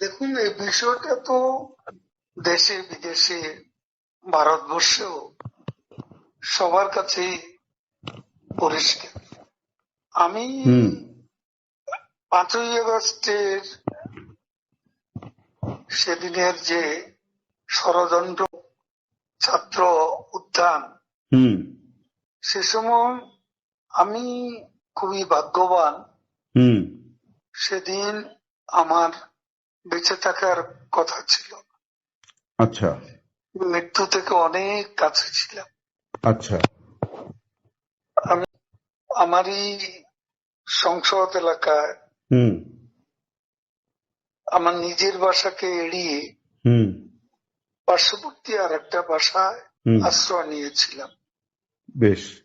দেখুন এই বিষয়টা তো দেশে বিদেশে ভারতবর্ষেও সবার কাছেই পরিষ্কার। আমি পাঁচই আগস্টের সেদিনের যে ষড়যন্ত্র ছাত্র উত্থান হুম। সে সময় আমি খুবই ভাগ্যবান। হুম। সেদিন আমার বেঁচে থাকার কথা ছিল। আচ্ছা। মৃত্যু থেকে অনেক কাছে ছিলাম। আচ্ছা। আমি আমারই সংসদ এলাকায় হুম। আমার নিজের বাসাকে এড়িয়ে হুম। পার্শ্ববর্তী আর একটা বাসায় আশ্রয় নিয়েছিলাম। বেশ।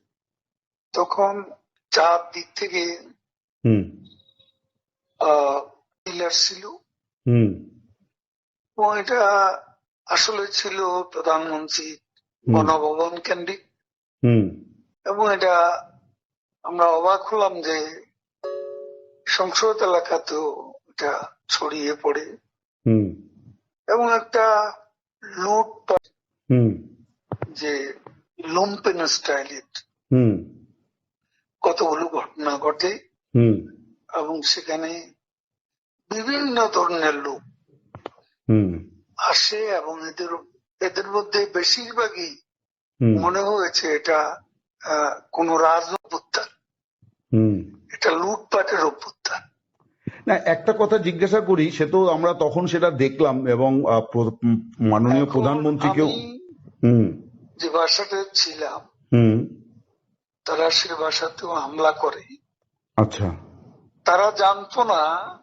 তখন চার দিক থেকে হুম। ছিল। হুম। এবং এটা আসলে ছিল প্রধানমন্ত্রী। গণভবন কেন্দ্রিক। হুম। এবং এটা আমরা অবাক হলাম যে সংসদ এলাকাতেও এটা ছড়িয়ে পড়ে। হুম। এবং একটা হুম। যে লুম্পেন স্টাইলের হুম। কতগুলো ঘটনা ঘটে হুম। এবং সেখানে বিভিন্ন ধরনের লোক আসে এবং এদের এদের মধ্যে বেশিরভাগই মনে হয়েছে এটা কোন রাজনৈতিক এটা লুটপাটের অভ্যুত্থান। না একটা কথা জিজ্ঞাসা করি সে তো আমরা তখন সেটা দেখলাম এবং মাননীয় প্রধানমন্ত্রীকেও যে বাসাতে ছিলাম হুম। তারা সে বাসাতেও হামলা করে। আচ্ছা। তারা জানতো না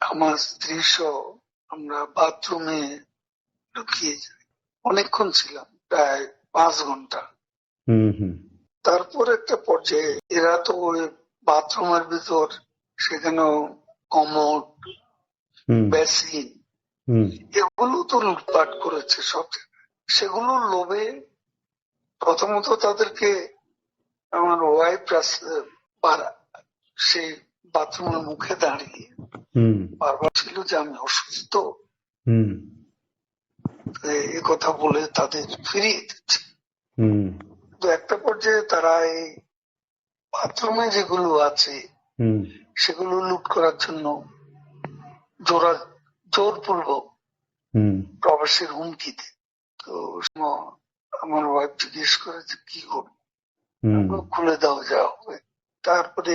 আমার স্ত্রী সহ আমরা বাথরুমে ঢুকিয়ে যাই। অনেকক্ষণ ছিলাম প্রায় পাঁচ ঘণ্টা। তারপর একটা পর্যায়ে এরা তো ওই বাথরুমের ভিতর সেখানেও হুম। বেসিন এগুলো তো লুটপাট করেছে সব। সেগুলোর লোভে প্রথমত তাদেরকে আমার ওয়াইফ সেই বাথরুমের মুখে দাঁড়িয়ে বারবার ছিল যে আমি অসুস্থ। এ কথা বলে তাদের ফিরিয়ে দিচ্ছে। তো একটা পর্যায়ে তারা এই বাথরুমে যেগুলো আছে সেগুলো লুট করার জন্য জোরা জোরপূর্বক প্রবাসের হুমকি দেয়। তো আমার ওয়াইফ জিজ্ঞেস করে যে কি করব? খুলে দাও যা হবে। তারপরে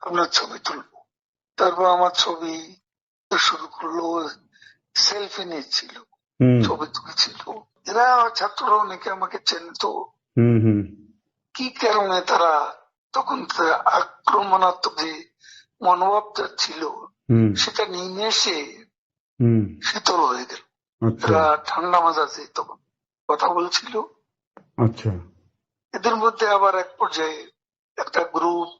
আপনার ছবি তুলবো। তারপর আমার ছবি শুরু করল সেলফি নিচ্ছিল ছবি তুলেছিল। এরা ছাত্ররা অনেকে আমাকে চেনতো। কি কারণে তারা তখন আক্রমণাত্মক যে মনোভাবটা ছিল সেটা নিয়ে এসে শীতল হয়ে গেল। আচ্ছা। তারা ঠান্ডা মাজাতে তখন কথা বলছিল। আচ্ছা। এদের মধ্যে আবার এক পর্যায়ে একটা গ্রুপ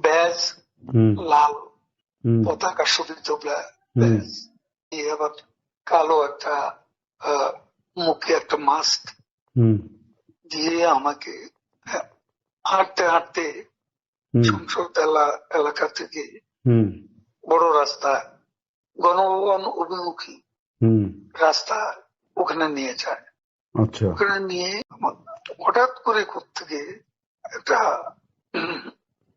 ব্যাজ লাল পতাকা শোভিত। ব্যাজ আবার কালো একটা মুখে একটা মাস্ক দিয়ে আমাকে হাঁটতে হাঁটতে সংসদ এলা- এলাকা থেকে বড় রাস্তা গণভবন অভিমুখী হুম। রাস্তা ওখানে নিয়ে যায়। আচ্ছা। ওখানে নিয়ে হঠাৎ করে থেকে একটা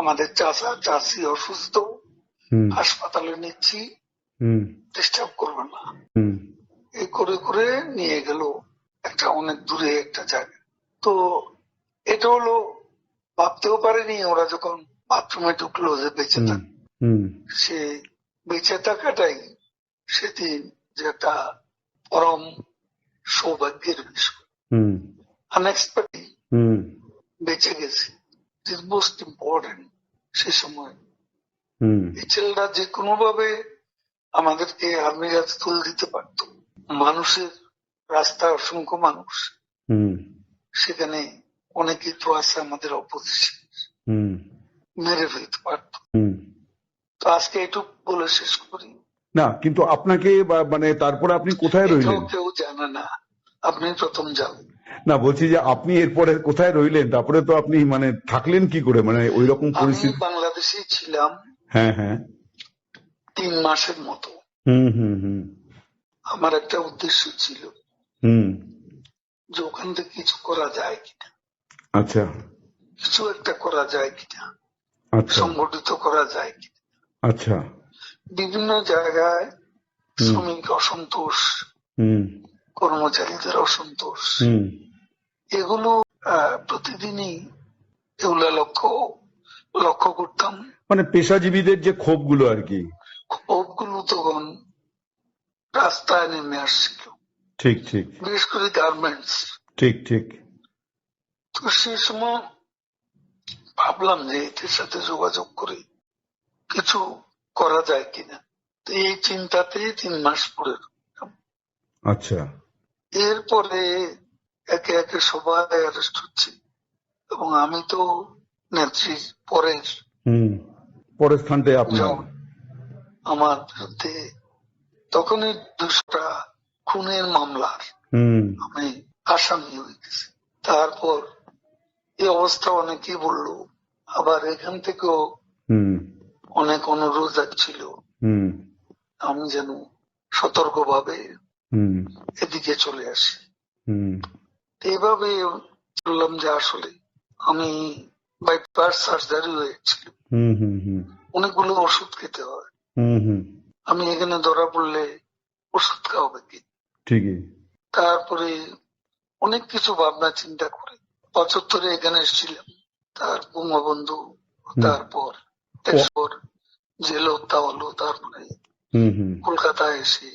আমাদের চাষা চাষি অসুস্থ হাসপাতালে নিচ্ছি ডিস্টার্ব করবে না। এই করে করে নিয়ে গেল একটা অনেক দূরে একটা জায়গা। তো এটা হলো ভাবতেও পারেনি ওরা যখন বাথরুমে ঢুকলো যে বেঁচে হুম। থাক সে বেঁচে থাকাটাই সেদিন যে একটা পরম সৌভাগ্যের বিষয়। হুম। আনএক্সপেক্টেড হুম। বেঁচে গেছে। ইট মোস্ট ইম্পর্টেন্ট সে সময়। এই ছেলেটা যে কোনো ভাবে আমাদেরকে আর্মির হাতে তুলে দিতে পারতো। মানুষের রাস্তায় অসংখ্য মানুষ। সেখানে অনেকেই তো আছে আমাদের অপোজিশন। মেরে ফেলতে পারতো। তো আজকে এটুক বলে শেষ করি। না কিন্তু আপনাকে মানে তারপরে আপনি কোথায় রইলেন? কেউ জানে না। আপনি প্রথম যাবেন না বলছি যে আপনি এরপরে কোথায় রইলেন? তারপরে তো আপনি মানে থাকলেন কি করে? মানে ওই রকম পরিস্থিতি বাংলাদেশে ছিলাম হ্যাঁ হ্যাঁ। তিন মাসের মতো। হুম হুম হুম। আমার একটা উদ্দেশ্য ছিল হুম। যে ওখান থেকে কিছু করা যায় কিনা। আচ্ছা। কিছু একটা করা যায় কিনা। আচ্ছা। সংগঠিত করা যায় কিনা। আচ্ছা। বিভিন্ন জায়গায় শ্রমিক অসন্তোষ হুম। কর্মচারীদের অসন্তোষ হুম। এগুলো প্রতিদিনই এগুলো লক্ষ্য লক্ষ্য করতাম। মানে পেশাজীবীদের যে ক্ষোভগুলো আর কি। ক্ষোভগুলো তখন রাস্তায় নেমে আসছিল। ঠিক ঠিক। বিশেষ করে গার্মেন্টস ঠিক ঠিক। তো সেই সময় ভাবলাম যে এদের সাথে যোগাযোগ করে কিছু করা যায় কিনা। তো এই চিন্তাতে তিন মাস পরে আচ্ছা। এরপরে একে একে সবাই অ্যারেস্ট হচ্ছে। এবং আমি তো নেত্রীর পরের পরের স্থানটায় আপনার। আমার বিরুদ্ধে তখনই দুশোটা খুনের মামলার আমি আসামি হয়ে গেছি তারপর এই অবস্থা অনেকেই বলল আবার এখান থেকেও হুম। অনেক অনুরোধ ছিল হুম। আমি যেন সতর্কভাবে হুম। এদিকে চলে আসি। এইভাবে বললাম যে আসলে আমি বাইপাস সার্জারি হয়েছিল অনেকগুলো ওষুধ খেতে হয়। আমি এখানে ধরা পড়লে ওষুধ খাওয়াবে কি? ঠিকই। তারপরে অনেক কিছু ভাবনা চিন্তা করে পঁচাত্তরে এখানে এসেছিলাম। তার বঙ্গবন্ধু তারপর তারপর জেল হত্যা হলো তারপরে হুম হুম। কলকাতায় এসে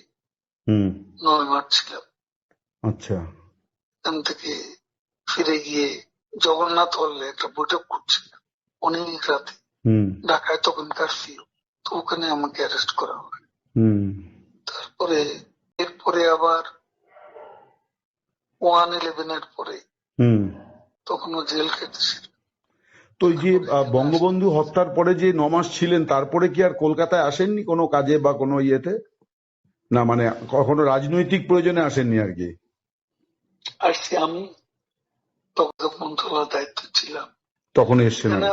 হুম। নয় মার্চ ছিলাম। আচ্ছা। এখান থেকে ফিরে গিয়ে জগন্নাথ হলে একটা বৈঠক করছিলাম। অনেক রাতে। ঢাকায় তখন কারফিউ তো ওখানে আমাকে অ্যারেস্ট করা হয়। তারপরে এরপরে আবার ওয়ান ইলেভেন এর পরে হুম। তখনও জেল কেটেছিল তো যে বঙ্গবন্ধু হত্যার পরে যে নমাস ছিলেন তারপরে কি আর কলকাতায় আসেননি কোনো কাজে বা কোনো ইয়েতে? না মানে কখনো রাজনৈতিক প্রয়োজনে আসেননি আর কি? আসছি আমি তখন মন্ত্রণালয়ের দায়িত্ব ছিলাম। তখন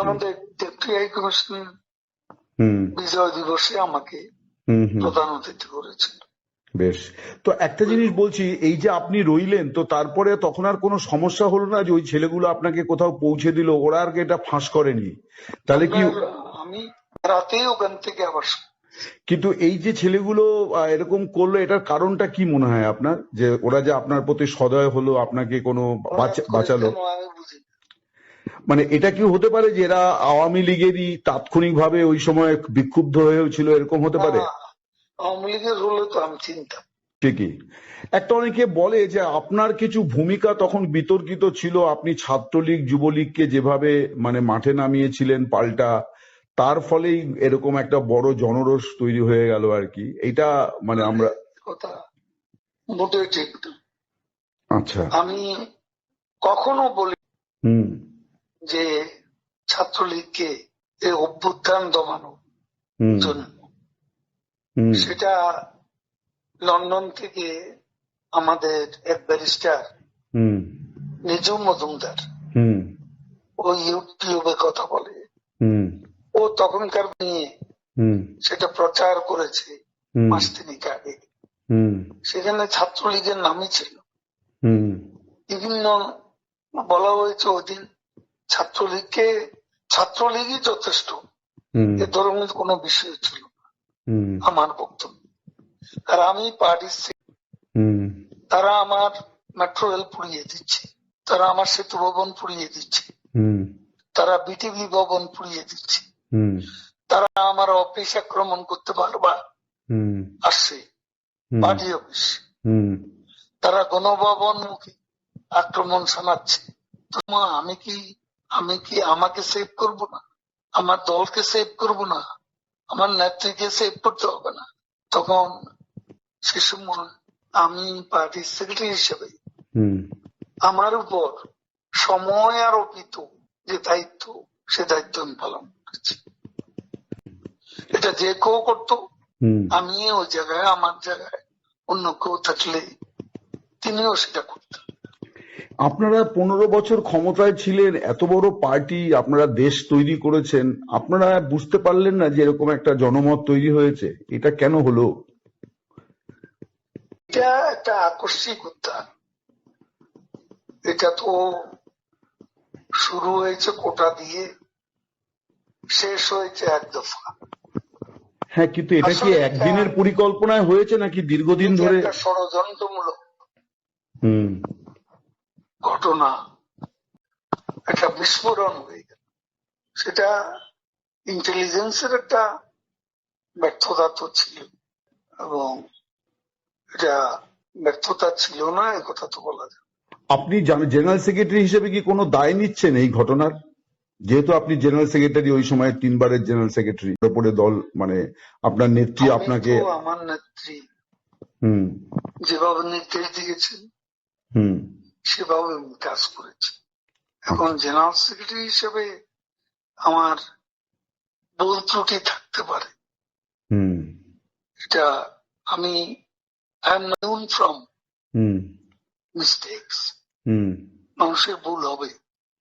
আমাদের ডেপুটি হাই কমিশনার বিজয় দিবসে আমাকে প্রধান অতিথি করেছিল বেশ। তো একটা জিনিস বলছি এই যে আপনি রইলেন তো তারপরে তখন আর কোনো সমস্যা হলো না যে ওই ছেলেগুলো আপনাকে কোথাও পৌঁছে দিল ওরা আর কি এটা ফাঁস করেনি? তাহলে কি আমি রাতেই ওখান থেকে আবার কিন্তু এই যে ছেলেগুলো এরকম করল এটার কারণটা কি মনে হয় আপনার? যে ওরা যে আপনার প্রতি সদয় হলো আপনাকে কোনো বাঁচা- বাঁচালো। মানে এটা কি হতে পারে যে এরা আওয়ামী লীগেরই তাৎক্ষণিকভাবে ওই সময় বিক্ষুব্ধ হয়েছিল এরকম হতে পারে? আওয়ামী লীগের হলে তো আমি চিন্তা ঠিকই। একটা অনেকে বলে যে আপনার কিছু ভূমিকা তখন বিতর্কিত ছিল আপনি ছাত্রলীগ যুবলীগকে যেভাবে মানে মাঠে নামিয়েছিলেন পাল্টা তার ফলেই এরকম একটা বড় জনরোষ তৈরি হয়ে গেল আর কি। এটা মানে আমরা কথা মোটেই ঠিক আচ্ছা। আমি কখনো বলি হুম। যে ছাত্রলীগকে অভ্যুত্থান দমানো জন্য। সেটা লন্ডন থেকে আমাদের এক ব্যারিস্টার হুম। নিজু মজুমদার হুম। ও ইউটিউবে কথা বলে। হুম। ও তখনকার নিয়ে সেটা প্রচার করেছে মাস তিনিক আগে। সেখানে ছাত্রলীগের নামই ছিল। বিভিন্ন বলা হয়েছে ওই দিন ছাত্রলীগকে ছাত্রলীগই যথেষ্ট। এ ধরনের কোনো বিষয় ছিল না, আমার বক্তব্য। আর আমি পার্টির তারা আমার মেট্রো রেল পুড়িয়ে দিচ্ছে। তারা আমার সেতু ভবন পুড়িয়ে দিচ্ছে। তারা বিটিভি ভবন পুড়িয়ে দিচ্ছে। তারা আমার অফিস আক্রমণ করতে হুম। আসছে। Party office. তারা গণভবন মুখী আক্রমণ শোনাচ্ছে তোমা আমি কি আমি কি আমাকে সেভ করব না? আমার দলকে সেভ করব না? আমার নেত্রীকে সেভ করতে হবে না? তখন সে সময় আমি পার্টির সেক্রেটারি হিসেবে হুম। আমার উপর সময় আরোপিত যে দায়িত্ব সে দায়িত্ব আমি পালন করেছি এটা যে কেউ করতো আমি ওই জায়গায় আমার জায়গায় অন্য কেউ থাকলে তিনিও সেটা করতেন। আপনারা পনেরো বছর ক্ষমতায় ছিলেন এত বড় পার্টি আপনারা দেশ তৈরি করেছেন আপনারা বুঝতে পারলেন না যে এরকম একটা জনমত তৈরি হয়েছে এটা কেন হলো? এটা একটা আকস্মিক উত্থান এটা তো শুরু হয়েছে কোটা দিয়ে শেষ হয়েছে এক দফা। হ্যাঁ কিন্তু এটা কি একদিনের পরিকল্পনায় হয়েছে নাকি দীর্ঘদিন ধরে? একটা ষড়যন্ত্রমূলক হুম। ঘটনা একটা বিস্ফোরণ হয়ে গেল। সেটা ইন্টেলিজেন্সের একটা ব্যর্থতা তো ছিল এবং এটা ব্যর্থতা ছিল না এ কথা তো বলা যায়। আপনি জেনারেল সেক্রেটারি হিসেবে কি কোনো দায় নিচ্ছেন এই ঘটনার? যেহেতু আপনি জেনারেল সেক্রেটারি ওই সময় তিনবারের জেনারেল সেক্রেটারি ওপরে দল মানে আপনার নেত্রী আপনাকে আমার নেত্রী। হুম। যেভাবে নির্দেশ দিয়েছেন হুম। সেভাবে আমি কাজ করেছি এখন জেনারেল সেক্রেটারি হিসেবে আমার ভুল ত্রুটি থাকতে পারে। হুম। এটা আমি I am known from hmm. Mistakes hmm. মানুষের ভুল হবে।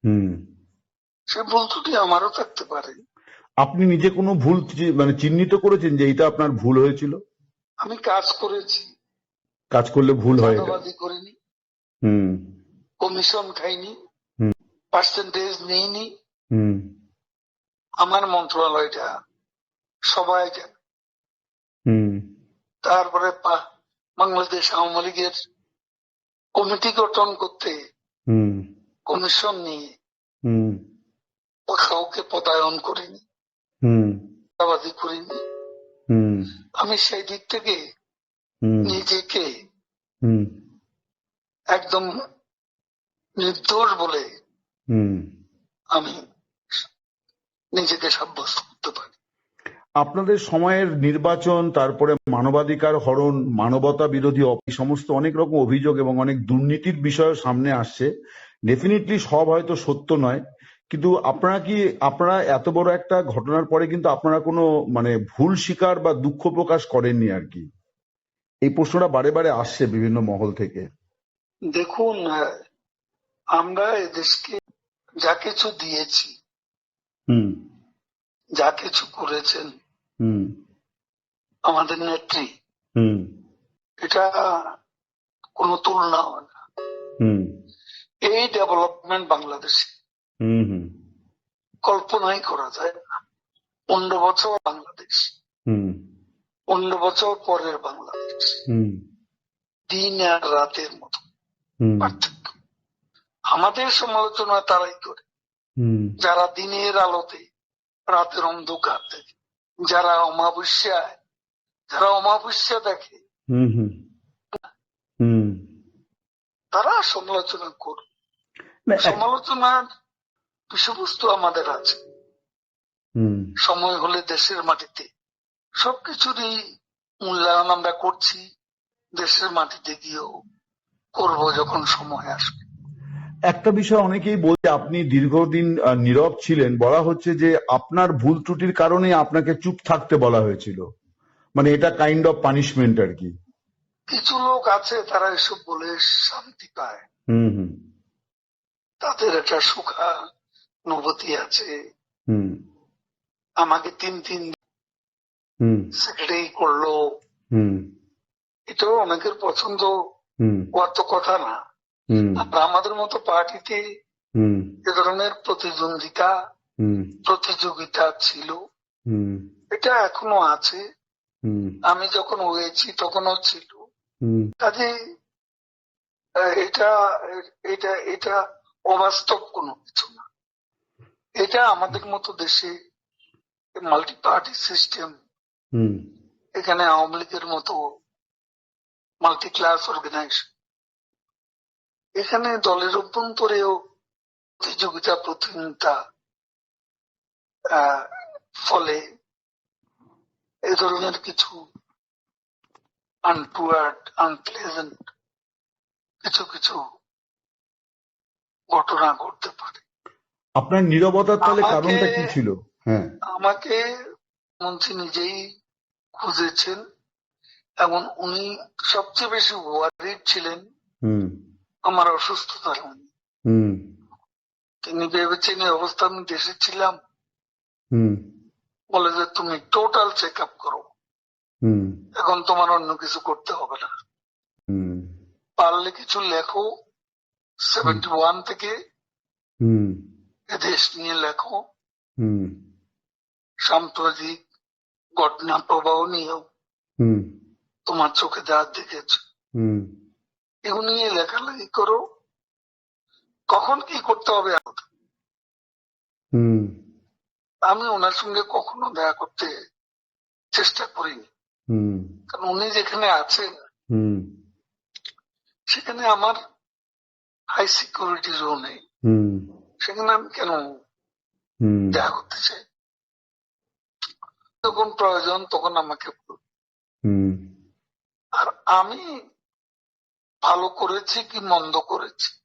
হুম। সে ভুল ত্রুটি আমারও থাকতে পারে। আপনি নিজে কোনো ভুল মানে চিহ্নিত করেছেন যে এটা আপনার ভুল হয়েছিল? আমি কাজ করেছি। কাজ করলে ভুল হয় করিনি। হুম। কমিশন খাইনি। হুম। পার্সেন্টেজ নেইনি। হুম। আমার মন্ত্রণালয়টা সবাই জানে। হুম। তারপরে পা- বাংলাদেশ আওয়ামী লীগের কমিটি গঠন করতে হুম। কমিশন নিয়ে হুম। কাউকে পদায়ন করিনি হুম। চাঁদাবাজি করিনি। আমি সেই দিক থেকে নিজেকে একদম নির্দোষ বলে আমি নিজেকে সাব্যস্ত করতে পারি। আপনাদের সময়ের নির্বাচন তারপরে মানবাধিকার হরণ মানবতা বিরোধী অপ- সমস্ত অনেক রকম অভিযোগ এবং অনেক দুর্নীতির বিষয় সামনে আসছে। ডেফিনেটলি সব হয়তো সত্য নয়। কিন্তু আপনারা কি আপনারা এত বড় একটা ঘটনার পরে কিন্তু আপনারা কোনো মানে ভুল স্বীকার বা দুঃখ প্রকাশ করেননি আর কি? এই প্রশ্নটা বারে বারে আসছে বিভিন্ন মহল থেকে। দেখুন আমরা এদেশকে যা কিছু দিয়েছি হুম। যা কিছু করেছেন হুম। আমাদের নেত্রী হুম। এটা কোনো তুলনা হয় না। হুম। এই ডেভেলপমেন্ট বাংলাদেশে কল্পনাই করা যায় না। পনেরো বছর বাংলাদেশ। পনেরো বছর পরের বাংলাদেশ। দিন আর রাতের মতো পার্থক্য। আমাদের সমালোচনা তারাই করে। যারা দিনের আলোতে রাতের অন্ধকার দেখে যারা অমাবস্যায় যারা অমাবস্যা দেখে হুম। হুম। তারা সমালোচনা করবে। না, এক- সমালোচনার বিষয়বস্তু আমাদের আছে। সময় হলে দেশের মাটিতে সবকিছুরই মূল্যায়ন আমরা করছি। দেশের মাটিতে গিয়েও করব যখন সময় আসবে। একটা বিষয় অনেকেই বলছে আপনি দীর্ঘদিন নীরব ছিলেন। বলা হচ্ছে যে আপনার ভুল ত্রুটির কারণে আপনাকে চুপ থাকতে বলা হয়েছিল। মানে এটা কাইন্ড অফ পানিশমেন্ট আর কি। কিছু লোক আছে তারা এসব বলে শান্তি পায়। হুম হুম। তাদের একটা সুখা অনুভূতি আছে। আমাকে তিন তিন সেক্রেটারি করল। এটাও অনেকের পছন্দ। হওয়ার তো কথা না। আর আমাদের মতো পার্টিতে এ ধরনের প্রতিদ্বন্দ্বিতা প্রতিযোগিতা ছিল। এটা এখনও আছে। আমি যখন হয়েছি তখনও ছিল। কাজে এটা এটা এটা অবাস্তব কোনো কিছু না। এটা আমাদের মতো দেশে মাল্টি পার্টি সিস্টেম এখানে আওয়ামী লীগের মতো মাল্টি ক্লাস অর্গানাইজেশন এখানে দলের অভ্যন্তরেও প্রতিযোগিতা প্রতিযোগিতা ফলে এ ধরনের কিছু আনটুয়ার্ড আনপ্লেজেন্ট কিছু কিছু ঘটনা ঘটতে পারে। আপনার নীরবতার তাহলে কারণটা কি ছিল? হ্যাঁ। আমাকে মন্ত্রী নিজেই খুঁজেছেন এবং উনি সবচেয়ে বেশি ওয়ারিড ছিলেন আমার অসুস্থতার হুম। তিনি ভেবেছেন এই অবস্থা আমি দেশে ছিলাম। হুম। বলে যে তুমি টোটাল চেক আপ করো। হুম। এখন তোমার অন্য কিছু করতে হবে না। হুম। পারলে কিছু লেখো। সেভেন্টি ওয়ান থেকে দেশ নিয়ে লেখো সাম্প্রতিক ঘটনা প্রবাহ নিয়েও তোমার চোখে যা দেখেছ। এগুলো নিয়ে লেখালেখি করো। কখন কি করতে হবে আমি ওনার সঙ্গে কখনো দেখা করতে চেষ্টা করিনি। হুম। কারণ উনি যেখানে আছেন হুম। সেখানে আমার হাই সিকিউরিটি জোন সেখানে আমি কেন দেখা করতে চাই? যখন প্রয়োজন তখন আমাকে আর আমি ভালো করেছি কি মন্দ করেছি?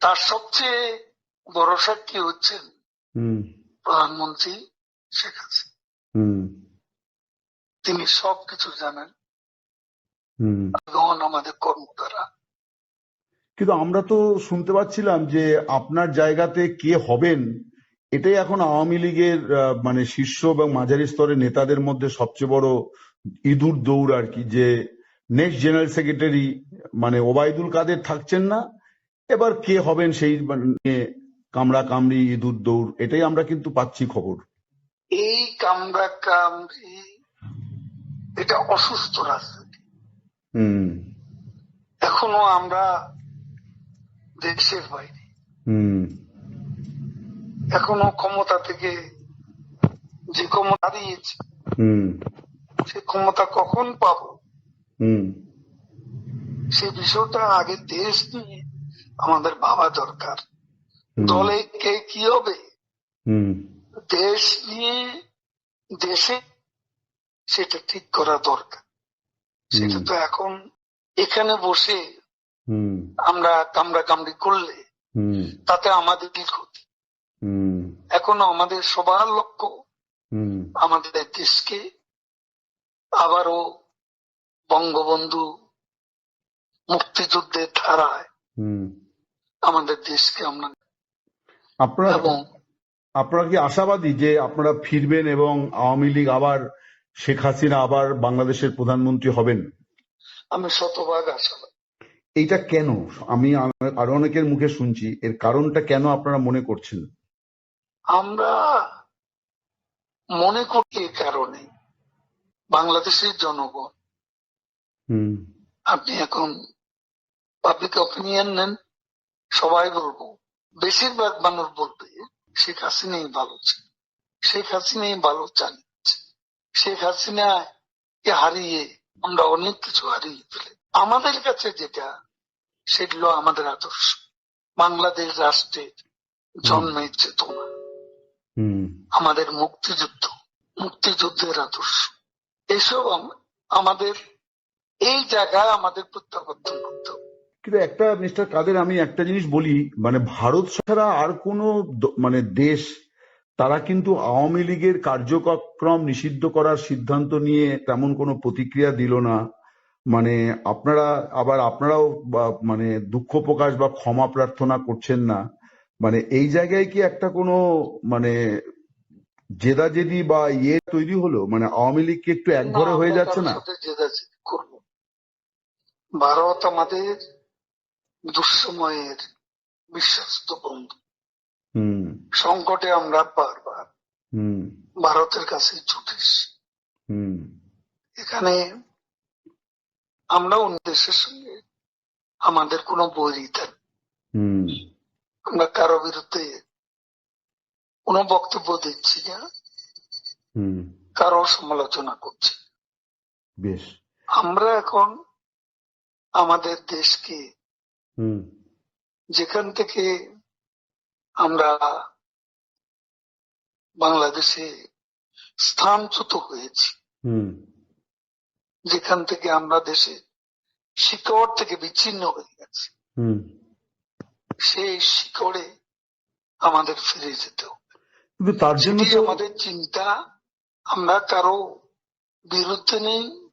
তার সবচেয়ে বড় সাক্ষী হচ্ছেন হুম। প্রধানমন্ত্রী শেখ হাসিনা। তিনি সবকিছু জানেন। আমাদের কর্মকর্তারা কিন্তু আমরা তো শুনতে পাচ্ছিলাম যে আপনার জায়গাতে কে হবেন এটাই এখন আওয়ামী লীগের মানে শীর্ষ এবং মাঝারি স্তরের নেতাদের মধ্যে সবচেয়ে বড় ইঁদুর দৌড় আর কি যে নেক্সট জেনারেল সেক্রেটারি মানে ওবায়দুল কাদের থাকছেন না এবার কে হবেন সেই মানে কামড়া কামড়ি ইঁদুর দৌড় এটাই আমরা কিন্তু পাচ্ছি খবর। এই কামরা কামড়ি এটা অসুস্থ রাজনীতি। হুম। এখনও আমরা দেশের বাইরে। এখনও ক্ষমতা থেকে যে ক্ষমতা হারিয়েছি সে ক্ষমতা কখন পাবো? সে বিষয়টা আগে দেশ নিয়ে আমাদের ভাবা দরকার। দলে কে কি হবে? হুম। দেশ নিয়ে দেশে সেটা ঠিক করা দরকার। সেটা তো এখন এখানে বসে আমরা কামড়া কামড়ি করলে হুম। তাতে আমাদের কি ক্ষতি? হুম। এখনও আমাদের সবার লক্ষ্য আমাদের দেশকে আবারও বঙ্গবন্ধু মুক্তিযুদ্ধের ধারায় হুম। আমাদের দেশকে আমরা আপনারা এবং আপনারা কি আশাবাদী যে আপনারা ফিরবেন এবং আওয়ামী লীগ আবার শেখ হাসিনা আবার বাংলাদেশের প্রধানমন্ত্রী হবেন? আমি শতভাগ আশাবাদী। এইটা কেন? আমি আরও অনেকের মুখে শুনছি। এর কারণটা কেন আপনারা মনে করছেন? আমরা মনে করি এ কারণে। বাংলাদেশের জনগণ। আপনি এখন পাবলিক অপিনিয়ন নেন সবাই বলব। বেশিরভাগ মানুষ বলবে শেখ হাসিনাই ভালো ছিল শেখ হাসিনাই ভালো চালিয়েছে শেখ হাসিনাকে হারিয়ে আমরা অনেক কিছু হারিয়ে ফেলে আমাদের কাছে যেটা সেগুলো আমাদের আদর্শ। বাংলাদেশ রাষ্ট্রের জন্মের চেতনা। আমাদের মুক্তিযুদ্ধ মুক্তিযুদ্ধের আদর্শ। এসব আমাদের এই জায়গায় আমাদের প্রত্যাবর্তন করতে হবে। কিন্তু একটা মিস্টার কাদের আমি একটা জিনিস বলি মানে ভারত ছাড়া আর কোনো মানে দেশ তারা কিন্তু আওয়ামী লীগের কার্যক্রম নিষিদ্ধ করার সিদ্ধান্ত নিয়ে তেমন কোনো প্রতিক্রিয়া দিল না। মানে আপনারা আবার আপনারাও বা- মানে দুঃখ প্রকাশ বা ক্ষমা প্রার্থনা করছেন না মানে এই জায়গায় কি একটা কোনো মানে জেদাজেদি বা ইয়ে তৈরি হলো? মানে আওয়ামী লীগ কি একটু একঘরে হয়ে যাচ্ছে না। ভারত আমাদের দুঃসময়ের বিশ্বস্ত বন্ধু। সংকটে আমরা বারবার হুম। ভারতের কাছে হুম। এখানে আমরা অন্য দেশের সঙ্গে আমাদের কোনো বৈরিতা। আমরা কারও বিরুদ্ধে কোনো বক্তব্য দিচ্ছি না। কারও সমালোচনা করছি বেশ। আমরা এখন আমাদের দেশকে হুম। যেখান থেকে আমরা বাংলাদেশে স্থানচ্যুত হয়েছি। হুম। যেখান থেকে আমরা দেশে শিকড় থেকে বিচ্ছিন্ন হয়ে গেছি হুম। সেই শিকড়ে আমাদের ফিরে যেতে হবে। কিন্তু তার জন্য আমাদের চিন্তা আমরা কারও বিরুদ্ধে নেই